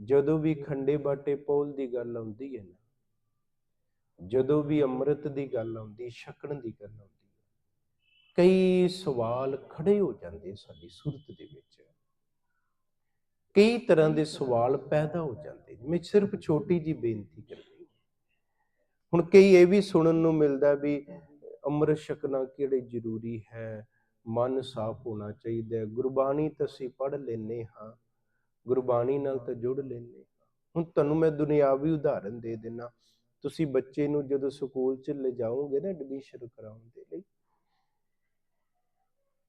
ਜਦੋਂ ਵੀ ਖੰਡੇ ਬਾਟੇ ਪੌਲ ਦੀ ਗੱਲ ਆਉਂਦੀ ਹੈ ਨਾ, ਜਦੋਂ ਵੀ ਅੰਮ੍ਰਿਤ ਦੀ ਗੱਲ ਆਉਂਦੀ, ਛਕਣ ਦੀ ਗੱਲ ਆਉਂਦੀ ਕਈ ਸਵਾਲ ਖੜੇ ਹੋ ਜਾਂਦੇ ਸਾਡੀ ਸੁਰਤ ਦੇ ਵਿੱਚ। ਕਈ ਤਰ੍ਹਾਂ ਦੇ ਸਵਾਲ ਪੈਦਾ ਹੋ ਜਾਂਦੇ ਮੈਂ ਸਿਰਫ ਛੋਟੀ ਜੀ ਬੇਨਤੀ ਕਰਦੀ ਹੁਣ ਕਈ ਇਹ ਵੀ ਸੁਣਨ ਨੂੰ ਮਿਲਦਾ ਵੀ ਅੰਮ੍ਰਿਤ ਛਕਣਾ ਕਿਹੜੇ ਜ਼ਰੂਰੀ ਹੈ? ਮਨ ਸਾਫ਼ ਹੋਣਾ ਚਾਹੀਦਾ ਗੁਰਬਾਣੀ ਤਾਂ ਅਸੀਂ ਪੜ੍ਹ ਲੈਨੇ ਹਾਂ। ਗੁਰਬਾਣੀ ਨਾਲ ਤਾਂ ਜੁੜ ਲੈਨੇ ਹੁਣ ਤੁਹਾਨੂੰ ਮੈਂ ਦੁਨਿਆਵੀ ਉਦਾਹਰਣ ਦੇ ਦੇਣਾ ਤੁਸੀਂ ਬੱਚੇ ਨੂੰ ਜਦੋਂ ਸਕੂਲ 'ਚ ਲਿਜਾਓਗੇ ਨਾ ਐਡਮਿਸ਼ਨ ਕਰਾਉਣ ਦੇ ਲਈ,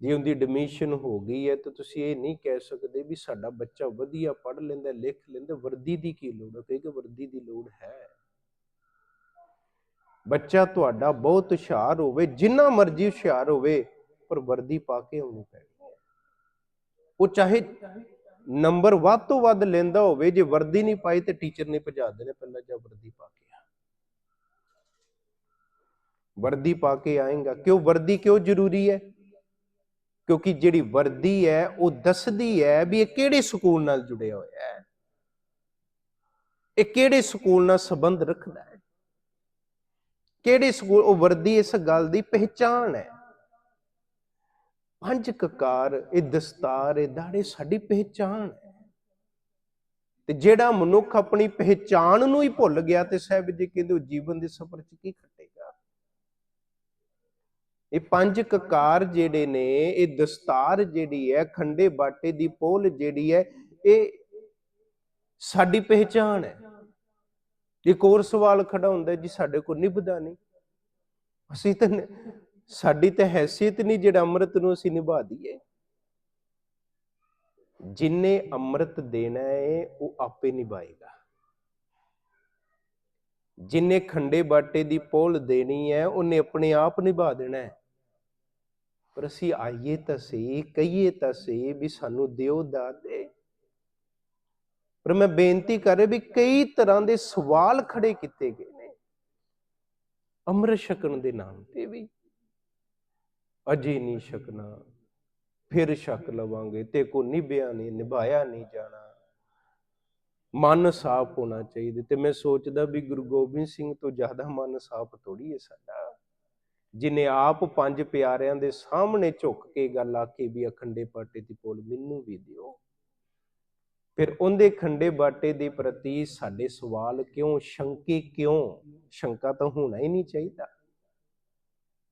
ਜੇ ਉਹਦੀ ਐਡਮਿਸ਼ਨ ਹੋ ਗਈ ਹੈ ਤਾਂ ਤੁਸੀਂ ਇਹ ਨਹੀਂ ਕਹਿ ਸਕਦੇ ਵੀ ਸਾਡਾ ਬੱਚਾ ਵਧੀਆ ਪੜ੍ਹ ਲੈਂਦਾ, ਲਿਖ ਲੈਂਦਾ, ਵਰਦੀ ਦੀ ਕੀ ਲੋੜ ਹੈ? ਕਹੇਗਾ ਵਰਦੀ ਦੀ ਲੋੜ ਹੈ। ਬੱਚਾ ਤੁਹਾਡਾ ਬਹੁਤ ਹੁਸ਼ਿਆਰ ਹੋਵੇ, ਜਿੰਨਾ ਮਰਜ਼ੀ ਹੁਸ਼ਿਆਰ ਹੋਵੇ, ਪਰ ਵਰਦੀ ਪਾ ਕੇ ਆਉਣੀ ਪੈਣੀ ਉਹ ਚਾਹੇ ਨੰਬਰ ਵੱਧ ਤੋਂ ਵੱਧ ਲੈਂਦਾ ਹੋਵੇ, ਜੇ ਵਰਦੀ ਨਹੀਂ ਪਾਈ ਤੇ ਟੀਚਰ ਨੇ ਭਜਾ ਦੇਣੇ ਪਹਿਲਾਂ ਜਾ ਵਰਦੀ ਪਾ ਕੇ ਆ। ਵਰਦੀ ਪਾ ਕੇ ਆਏਗਾ। ਕਿਉਂ? ਵਰਦੀ ਕਿਉਂ ਜ਼ਰੂਰੀ ਹੈ? ਕਿਉਂਕਿ ਜਿਹੜੀ ਵਰਦੀ ਹੈ, ਉਹ ਦੱਸਦੀ ਹੈ ਵੀ ਇਹ ਕਿਹੜੇ ਸਕੂਲ ਨਾਲ ਜੁੜਿਆ ਹੋਇਆ ਹੈ। ਇਹ ਕਿਹੜੇ ਸਕੂਲ ਨਾਲ ਸੰਬੰਧ ਰੱਖਦਾ ਹੈ? ਕਿਹੜੇ ਸਕੂਲ, ਉਹ ਵਰਦੀ ਇਸ ਗੱਲ ਦੀ ਪਹਿਚਾਣ ਹੈ। ਪੰਜ ਕਕਾਰ ਇਹ ਦਸਤਾਰ, ਇਹ ਦਾੜੇ ਸਾਡੀ ਪਹਿਚਾਣ ਹੈ। ਤੇ ਜਿਹੜਾ ਮਨੁੱਖ ਆਪਣੀ ਪਹਿਚਾਣ ਨੂੰ ਹੀ ਭੁੱਲ ਗਿਆ ਤੇ ਸਾਹਿਬ ਜੀ ਕਹਿੰਦੇ ਉਹ ਜੀਵਨ ਦੇ ਸਫ਼ਰ 'ਚ ਕੀ ਖੱਟੇਗਾ? ਇਹ ਪੰਜ ਕਕਾਰ ਜਿਹੜੇ ਨੇ, ਇਹ ਦਸਤਾਰ ਜਿਹੜੀ ਹੈ, ਖੰਡੇ ਬਾਟੇ ਦੀ ਪੋਲ ਜਿਹੜੀ ਹੈ, ਇਹ ਸਾਡੀ ਪਹਿਚਾਣ ਹੈ। ਇੱਕ ਹੋਰ ਸਵਾਲ ਖੜਾ ਹੁੰਦਾ ਜੀ, ਸਾਡੇ ਕੋਲ ਨਿਭਦਾ ਨਹੀਂ। ਅਸੀਂ ਤਾਂ ਸਾਡੀ ਤਾਂ ਹੈਸੀਅਤ ਨਹੀਂ ਜਿਹੜਾ ਅੰਮ੍ਰਿਤ ਨੂੰ ਅਸੀਂ ਨਿਭਾ ਦਈਏ। ਜਿਨੇ ਅੰਮ੍ਰਿਤ ਦੇਣਾ ਹੈ ਉਹ ਆਪੇ ਨਿਭਾਏਗਾ। ਜਿਨੇ ਖੰਡੇ ਬਾਟੇ ਦੀ ਪੋਲ ਦੇਣੀ ਹੈ ਉਹਨੇ ਆਪਣੇ ਆਪ ਨਿਭਾ ਦੇਣਾ ਹੈ ਪਰ ਅਸੀਂ ਆਈਏ ਤਾਂ ਸਹੀ, ਕਹੀਏ ਤਾਂ ਸਹੀ ਵੀ ਸਾਨੂੰ ਦਿਓ ਦਾਦੇ ਪਰ ਮੈਂ ਬੇਨਤੀ ਕਰ ਰਿਹਾ ਵੀ ਕਈ ਤਰ੍ਹਾਂ ਦੇ ਸਵਾਲ ਖੜੇ ਕੀਤੇ ਗਏ ਨੇ। ਅੰਮ੍ਰਿਤ ਛਕਣ ਦੇ ਨਾਮ ਤੇ ਵੀ। ਅਜੇ ਨਹੀਂ ਛਕਣਾ। ਫਿਰ ਛਕ ਲਵਾਂਗੇ, ਤੇ ਕੋ ਨਿਭਿਆ ਨਹੀਂ, ਨਿਭਾਇਆ ਨਹੀਂ ਜਾਣਾ। ਮਨ ਸਾਫ਼ ਹੋਣਾ ਚਾਹੀਦਾ। ਤੇ ਮੈਂ ਸੋਚਦਾ ਵੀ ਗੁਰੂ ਗੋਬਿੰਦ ਸਿੰਘ ਤੋਂ ਜ਼ਿਆਦਾ ਮਨ ਸਾਫ਼ ਥੋੜੀ ਹੈ ਸਾਡਾ। ਜਿਨੇ ਆਪ ਪੰਜ ਪਿਆਰਿਆਂ ਦੇ ਸਾਹਮਣੇ ਝੁੱਕ ਕੇ ਗੱਲ ਆਖੀ ਵੀ ਅਖੰਡੇ ਪਾਟੇ ਦੀ ਪੋਲ ਮੈਨੂੰ ਵੀ ਦਿਓ। ਫਿਰ ਉਹਦੇ ਖੰਡੇ ਬਾਟੇ ਦੇ ਪ੍ਰਤੀ ਸਾਡੇ ਸਵਾਲ ਕਿਉਂ? ਸ਼ੰਕੇ ਕਿਉਂ? ਸ਼ੰਕਾ ਤਾਂ ਹੋਣਾ ਹੀ ਨਹੀਂ ਚਾਹੀਦਾ।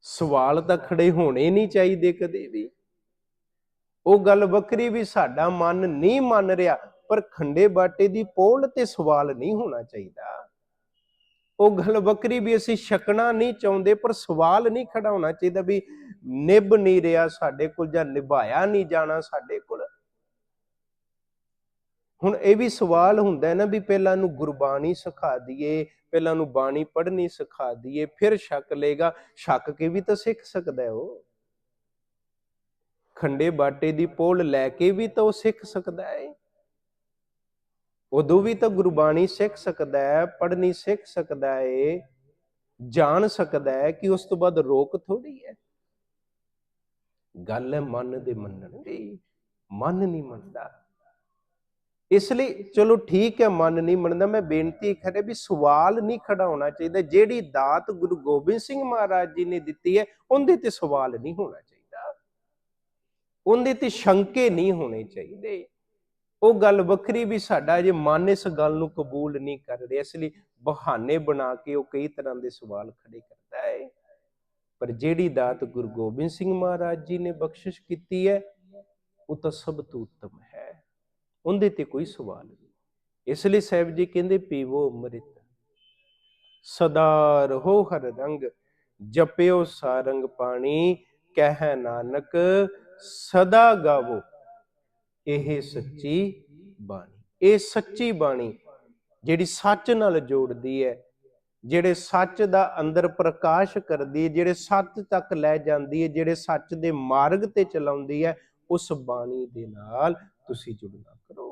ਸਵਾਲ ਤਾਂ ਖੜੇ ਹੋਣੇ ਨਹੀਂ ਚਾਹੀਦੇ ਕਦੇ ਵੀ। ਉਹ ਗੱਲ ਵੱਖਰੀ ਵੀ ਸਾਡਾ ਮਨ ਨਹੀਂ ਮੰਨ ਰਿਹਾ, ਪਰ ਖੰਡੇ ਬਾਟੇ ਦੀ ਪੋਲ ਤੇ ਸਵਾਲ ਨਹੀਂ ਹੋਣਾ ਚਾਹੀਦਾ। ਉਹ ਗੱਲ ਵੱਖਰੀ ਵੀ ਅਸੀਂ ਛਕਣਾ ਨਹੀਂ ਚਾਹੁੰਦੇ, ਪਰ ਸਵਾਲ ਨਹੀਂ ਖੜਾ ਹੋਣਾ ਚਾਹੀਦਾ ਵੀ ਨਿਭ ਨਹੀਂ ਰਿਹਾ ਸਾਡੇ ਕੋਲ ਜਾਂ ਨਿਭਾਇਆ ਨਹੀਂ ਜਾਣਾ ਸਾਡੇ ਕੋਲ। ਹੁਣ ਇਹ ਵੀ ਸਵਾਲ ਹੁੰਦਾ ਨਾ ਵੀ ਪਹਿਲਾਂ ਨੂੰ ਗੁਰਬਾਣੀ ਸਿਖਾ ਦਈਏ, ਪਹਿਲਾਂ ਨੂੰ ਬਾਣੀ ਪੜ੍ਹਨੀ ਸਿਖਾ ਦਈਏ, ਫਿਰ ਛਕ ਲੇਗਾ ਛਕ ਕੇ ਵੀ ਤਾਂ ਸਿੱਖ ਸਕਦਾ ਹੈ ਉਹ। ਖੰਡੇ ਬਾਟੇ ਦੀ ਪੋਲ ਲੈ ਕੇ ਵੀ ਤਾਂ ਉਹ ਸਿੱਖ ਸਕਦਾ ਹੈ। ਉਦੋਂ ਵੀ ਤਾਂ ਗੁਰਬਾਣੀ ਸਿੱਖ ਸਕਦਾ ਹੈ, ਪੜ੍ਹਨੀ ਸਿੱਖ ਸਕਦਾ ਹੈ, ਜਾਣ ਸਕਦਾ ਹੈ ਕਿ ਉਸ ਤੋਂ ਬਾਅਦ ਰੋਕ ਥੋੜੀ ਹੈ। ਗੱਲ ਹੈ ਮਨ ਦੇ ਮੰਨਣ ਦੀ। ਮਨ ਨਹੀਂ ਮੰਨਦਾ। ਇਸ ਲਈ ਚਲੋ ਠੀਕ ਹੈ, ਮਨ ਨਹੀਂ ਮੰਨਦਾ, ਮੈਂ ਬੇਨਤੀ ਕਰੇ ਵੀ ਸਵਾਲ ਨਹੀਂ ਖੜਾ ਹੋਣਾ ਚਾਹੀਦਾ। ਜਿਹੜੀ ਦਾਤ ਗੁਰੂ ਗੋਬਿੰਦ ਸਿੰਘ ਮਹਾਰਾਜ ਜੀ ਨੇ ਦਿੱਤੀ ਹੈ, ਉਹਦੇ ਤੇ ਸਵਾਲ ਨਹੀਂ ਹੋਣਾ ਚਾਹੀਦਾ। ਉਹਦੇ ਤੇ ਸ਼ੰਕੇ ਨਹੀਂ ਹੋਣੇ ਚਾਹੀਦੇ। ਉਹ ਗੱਲ ਵੱਖਰੀ ਵੀ ਸਾਡਾ ਜੇ ਮਨ ਇਸ ਗੱਲ ਨੂੰ ਕਬੂਲ ਨਹੀਂ ਕਰ ਰਿਹਾ, ਇਸ ਲਈ ਬਹਾਨੇ ਬਣਾ ਕੇ ਉਹ ਕਈ ਤਰ੍ਹਾਂ ਦੇ ਸਵਾਲ ਖੜੇ ਕਰਦਾ ਹੈ। ਪਰ ਜਿਹੜੀ ਦਾਤ ਗੁਰੂ ਗੋਬਿੰਦ ਸਿੰਘ ਮਹਾਰਾਜ ਜੀ ਨੇ ਬਖਸ਼ਿਸ਼ ਕੀਤੀ ਹੈ, ਉਹ ਤਾਂ ਸਭ ਤੋਂ ਉੱਤਮ ਹੈ। ਉਹਦੇ ਤੇ ਕੋਈ ਸਵਾਲ ਨਹੀਂ। ਇਸ ਲਈ ਸਾਹਿਬ ਜੀ ਕਹਿੰਦੇ, ਪੀਵੋ ਅੰਮ੍ਰਿਤ। ਸਦਾ ਰਹੋ ਹਰ ਰੰਗ, ਜਪਿਓ ਸਾਰੰਗ ਪਾਣੀ, ਕਹਿ ਨਾਨਕ, ਸਦਾ ਗਾਵੋ। ਇਹ ਸੱਚੀ ਬਾਣੀ, ਇਹ ਸੱਚੀ ਬਾਣੀ ਜਿਹੜੀ ਸੱਚ ਨਾਲ ਜੋੜਦੀ ਹੈ, ਜਿਹੜੇ ਸੱਚ ਦਾ ਅੰਦਰ ਪ੍ਰਕਾਸ਼ ਕਰਦੀ ਹੈ, ਜਿਹੜੇ ਸੱਚ ਤੱਕ ਲੈ ਜਾਂਦੀ ਹੈ, ਜਿਹੜੇ ਸੱਚ ਦੇ ਮਾਰਗ ਤੇ ਚਲਾਉਂਦੀ ਹੈ, ਉਸ ਬਾਣੀ ਦੇ ਨਾਲ ਤੁਸੀਂ ਜੁੜਨਾ ਕਰੋ।